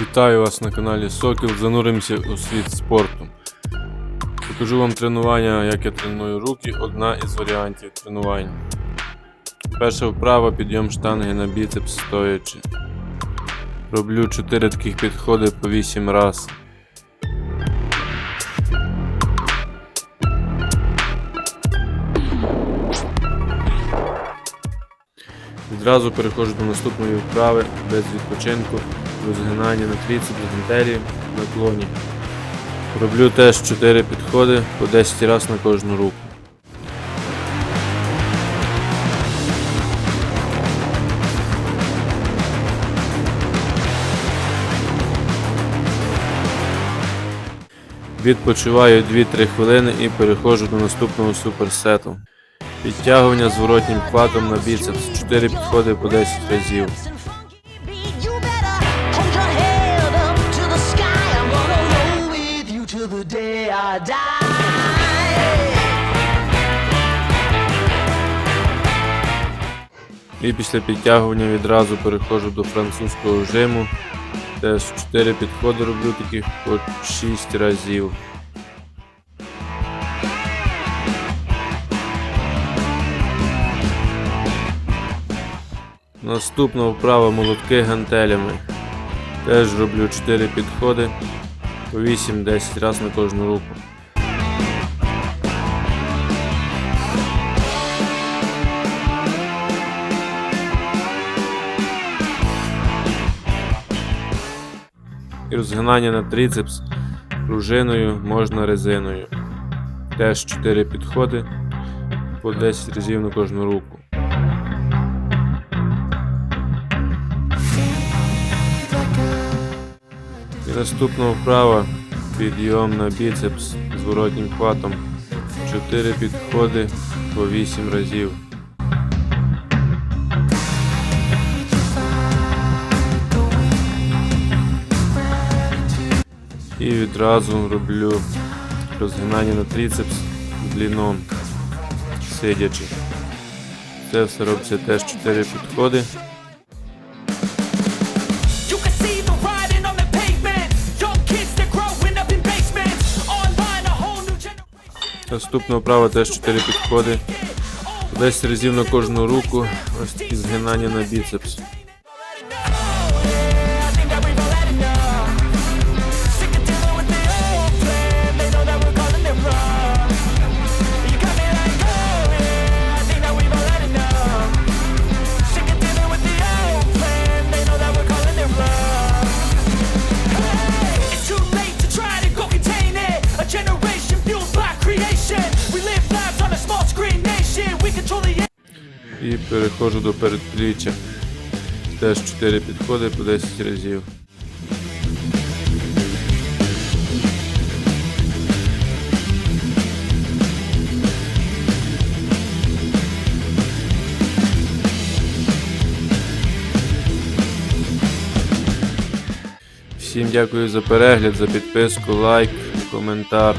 Вітаю вас на каналі Сокіл. Зануримося у світ спорту. Покажу вам тренування, як я треную руки, одна із варіантів тренувань. Перша вправа підйом штанги на біцепс стоячи. Роблю 4 таких підходи по 8 раз. Відразу переходжу до наступної вправи без відпочинку, розгинання на тріцепс, гантелі, наклоні. Роблю теж 4 підходи по 10 разів на кожну руку. Відпочиваю 2-3 хвилини і переходжу до наступного суперсету. Підтягування зворотнім хватом на біцепс. 4 підходи по 10 разів. І після підтягування відразу переходжу до французького жиму. Теж 4 підходи роблю таких по 6 разів. Наступна вправа молотки гантелями. Теж роблю 4 підходи по 8-10 разів на кожну руку. І розгинання на трицепс пружиною можна резиною. Теж 4 підходи по 10 разів на кожну руку. Наступна вправа підйом на біцепс з воротнім хватом. 4 підходи по 8 разів. І відразу роблю розгинання на трицепс дліном сидячи. Це все робиться теж 4 підходи. Generation. права теж 4 підходи. 10 разів на кожну руку. Ось такі згинання на біцепс. І переходжу до передпліччя. Теж 4 підходи по 10 разів. Всім дякую за перегляд, за підписку, лайк, коментар.